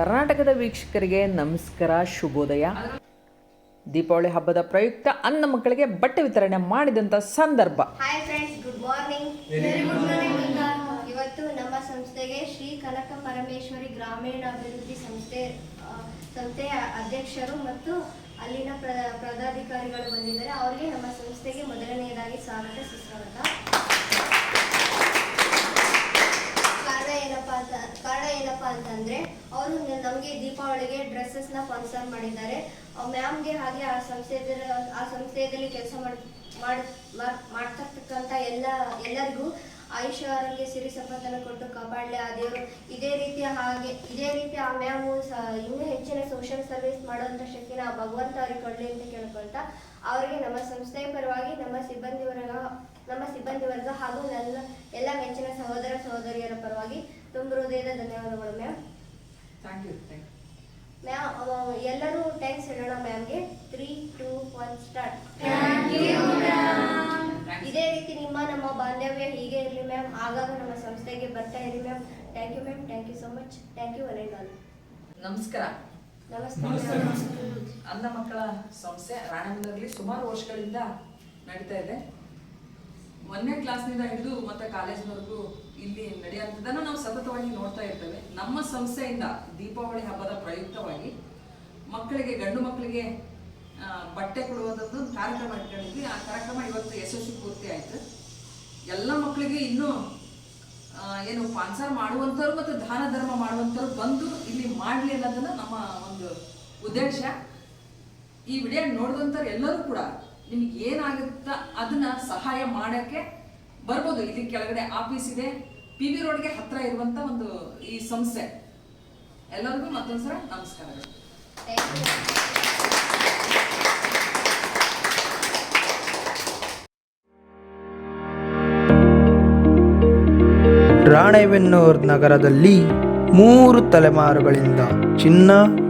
ಕರ್ನಾಟಕದ ವೀಕ್ಷಕರಿಗೆ ನಮಸ್ಕಾರ ಶುಭೋದಯ. ದೀಪಾವಳಿ ಹಬ್ಬದ ಪ್ರಯುಕ್ತ ಅನ್ನ ಮಕ್ಕಳಿಗೆ ಬಟ್ಟೆ ವಿತರಣೆ ಮಾಡಿದಂಥ ಸಂದರ್ಭ. ಹಾಯ್ ಫ್ರೆಂಡ್ಸ್ ಗುಡ್ ಮಾರ್ನಿಂಗ್ ಇವತ್ತು ನಮ್ಮ ಸಂಸ್ಥೆಗೆ ಶ್ರೀ ಕನಕ ಪರಮೇಶ್ವರಿ ಗ್ರಾಮೀಣಾಭಿವೃದ್ಧಿ ಸಂಸ್ಥೆ ಸಂಸ್ಥೆಯ ಅಧ್ಯಕ್ಷರು ಮತ್ತು ಅಲ್ಲಿನ ಪ್ರ ಪದಾಧಿಕಾರಿಗಳು ಬಂದಿದ್ದಾರೆ. ಅವರಿಗೆ ನಮ್ಮ ಸಂಸ್ಥೆಗೆ ಮೊದಲನೆಯದಾಗಿ ಸ್ವಾಗತ ಸುಸ್ವಾಗತ ಕಾರಣ ಏನಪ್ಪಾ ಅಂತ ಕಾರಣ ಏನಪ್ಪಾ ಅಂತಂದ್ರೆ, ಅವರು ನಮಗೆ ದೀಪಾವಳಿಗೆ ಡ್ರೆಸ್ಸಸ್ನ ಸ್ಪಾನ್ಸರ್ ಮಾಡಿದ್ದಾರೆ. ಮ್ಯಾಮ್ಗೆ ಹಾಗೆ ಆ ಸಂಸ್ಥೆಯ ಆ ಸಂಸ್ಥೆಯಲ್ಲಿ ಕೆಲಸ ಮಾಡ್, ಮಾಡ್- ಮಾಡ್- ಮಾಡ್ತಕ್ಕಂಥ ಎಲ್ಲ, ಎಲ್ಲರಿಗೂ ಆಯುಷ್ಯ ಆರೋಗ್ಯ ಸಿರಿ ಸಂಪತ್ತನ್ನು ಕೊಟ್ಟು ಕಾಪಾಡಲಿ ಆ ದೇವರು. ಇದೇ ರೀತಿ ಹಾಗೆ, ಇದೇ ರೀತಿ ಆ ಮ್ಯಾಮು ಇನ್ನೂ ಹೆಚ್ಚಿನ ಸೋಷಿಯಲ್ ಸರ್ವಿಸ್ ಮಾಡುವಂಥ ಶಕ್ತಿನ ಆ ಭಗವಂತ ಅವ್ರಿಗೆ ಕೊಡಲಿ ಅಂತ ಕೇಳ್ಕೊಳ್ತಾ, ಅವರಿಗೆ ನಮ್ಮ ಸಂಸ್ಥೆಯ ಪರವಾಗಿ ನಮ್ಮ ಸಿಬ್ಬಂದಿ ವರ್ಗ, ನಮ್ಮ ಸಿಬ್ಬಂದಿ ವರ್ಗ ಹಾಗೂ ನನ್ನ ಎಲ್ಲ ಮೆಚ್ಚಿನ ಸಹೋದರ ಸಹೋದರಿಯರ ಪರವಾಗಿ ಹೃದಯದ ಧನ್ಯವಾದಗಳು ಮ್ಯಾಮ್ ಥ್ಯಾಂಕ್ ಯು ಮ್ಯಾಮ್ ಎಲ್ಲರೂ ಥ್ಯಾಂಕ್ಸ್ ಹೇಳೋಣ ಮ್ಯಾಮ್ಗೆ ತ್ರೀ ಟೂ ಒನ್ ಸ್ಟಾರ್ಟ್ ಇದೇ ರೀತಿ ನಿಮ್ಮ ನಮ್ಮ ಬಾಂಧವ್ಯ ಹೀಗೆ ಇರಲಿ ಮ್ಯಾಮ್ ಆಗಾಗ ನಮ್ಮ ಸಂಸ್ಥೆಗೆ ಬರ್ತಾ ಇರಿ ma'am thank you ma'am thank you so much thank you one all ನಮಸ್ಕಾರ ನಮಸ್ಕಾರ ಅಂಧ ಮಕ್ಕಳ ಸಂಸ್ಥೆ ರಾಣೆಬೆನ್ನೂರಲ್ಲಿ ಸುಮಾರು ವರ್ಷಗಳಿಂದ ನಡೀತಾ ಇದೆ. ಒಂದನೇ ಕ್ಲಾಸ್ನಿಂದ ಹಿಡಿದು ಮತ್ತೆ ಕಾಲೇಜ್ವರೆಗೂ ಇಲ್ಲಿ ನಡೆಯುವಂಥದ್ದನ್ನು ನಾವು ಸತತವಾಗಿ ನೋಡ್ತಾ ಇರ್ತೇವೆ. ನಮ್ಮ ಸಂಸ್ಥೆಯಿಂದ ದೀಪಾವಳಿ ಹಬ್ಬದ ಪ್ರಯುಕ್ತವಾಗಿ ಮಕ್ಕಳಿಗೆ, ಗಂಡು ಮಕ್ಕಳಿಗೆ ಬಟ್ಟೆ ಕೊಡುವಂಥದ್ದು ಕಾರ್ಯಕ್ರಮ ಇಟ್ಕೊಂಡಿದ್ವಿ. ಆ ಕಾರ್ಯಕ್ರಮ ಇವತ್ತು ಯಶಸ್ವಿ ಪೂರ್ತಿ ಆಯಿತು. ಎಲ್ಲ ಮಕ್ಕಳಿಗೆ ಇನ್ನೂ ಏನು ಸ್ಪಾನ್ಸರ್ ಮಾಡುವಂಥವ್ರು ಮತ್ತು ದಾನ ಧರ್ಮ ಮಾಡುವಂಥವ್ರು ಬಂದು ಇಲ್ಲಿ ಮಾಡಲಿ ಅನ್ನೋದನ್ನ ನಮ್ಮ ಒಂದು ಉದ್ದೇಶ. ಈ ವಿಡಿಯೋ ನೋಡಿದಂಥವ್ರು ಎಲ್ಲರೂ ಕೂಡ ನಿಮ್ಗೆ ಏನಾಗುತ್ತಾ ಅದನ್ನ ಸಹಾಯ ಮಾಡಕ್ಕೆ ಬರ್ಬೋದು. ಇಲ್ಲಿ ಕೆಳಗಡೆ ಆಫೀಸ್ ಇದೆ. ಪಿ ವಿ ರೋಡ್ಗೆ ಹತ್ರ ಇರುವಂತ ಒಂದು ಈ ಸಂಸ್ಥೆ. ಎಲ್ಲರಿಗೂ ಮತ್ತೊಂದ್ಸಲ ನಮಸ್ಕಾರಗಳು. ರಾಣೆಬೆನ್ನೂರು ನಗರದಲ್ಲಿ ಮೂರು ತಲೆಮಾರುಗಳಿಂದ ಚಿನ್ನ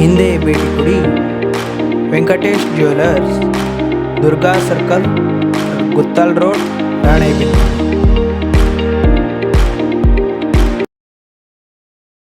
ಹಿಂದೆ ಭೇಟಿ Venkatesh jewellers Durga circle Guttal road Ranebennur.